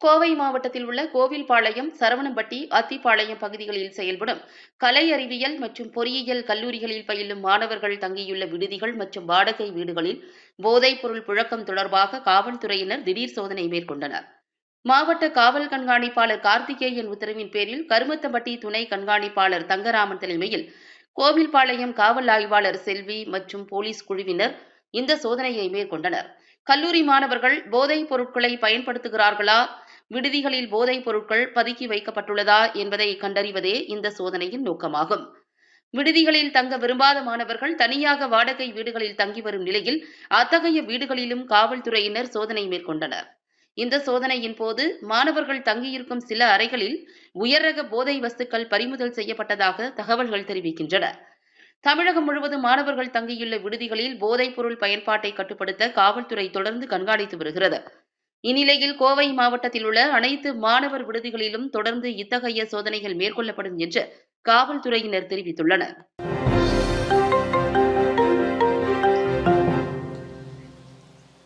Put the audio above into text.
கோவை மாவட்டத்தில் உள்ள கோவில்பாளையம் சரவணம்பட்டி அத்திப்பாளையம் பகுதிகளில் செயல்படும் கலை அறிவியல் மற்றும் பொறியியல் கல்லூரிகளில் பயிலும் மாணவர்கள் தங்கியுள்ள விடுதிகள் மற்றும் வாடகை வீடுகளில் போதைப் பொருள் புழக்கம் தொடர்பாக காவல்துறையினர் திடீர் சோதனை மேற்கொண்டனர். மாவட்ட காவல் கண்காணிப்பாளர் கார்த்திகேயன் உத்தரவின் பேரில் கருமத்தம்பட்டி துணை கண்காணிப்பாளர் தங்கராமன் தலைமையில் கோவில்பாளையம் காவல் ஆய்வாளர் செல்வி மற்றும் போலீஸ் குழுவினர் இந்த சோதனையை மேற்கொண்டனர். கல்லூரி மாணவர்கள் போதைப் பொருட்களை பயன்படுத்துகிறார்களா? விடுதிகளில் போதைப் பொருட்கள் பதுக்கி வைக்கப்பட்டுள்ளதா என்பதை கண்டறிவதே இந்த சோதனையின் நோக்கமாகும். விடுதிகளில் தங்க விரும்பாத மாணவர்கள் தனியாக வாடகை வீடுகளில் தங்கி வரும் நிலையில் அத்தகைய வீடுகளிலும் காவல்துறையினர் சோதனை மேற்கொண்டனர். இந்த சோதனையின் போது மாணவர்கள் தங்கியிருக்கும் சில அறைகளில் உயர்ரக போதை வஸ்துக்கள் பறிமுதல் செய்யப்பட்டதாக தகவல்கள் தெரிவிக்கின்றன. தமிழகம் முழுவதும் மாணவர்கள் தங்கியுள்ள விடுதிகளில் போதைப் பொருள் பயன்பாட்டை கட்டுப்படுத்த காவல்துறை தொடர்ந்து கண்காணித்து வருகிறது. இந்நிலையில் கோவை மாவட்டத்தில் உள்ள அனைத்து மாணவர் விடுதிகளிலும் தொடர்ந்து இத்தகைய சோதனைகள் மேற்கொள்ளப்படும் என்று காவல்துறையினர் தெரிவித்துள்ளனர்.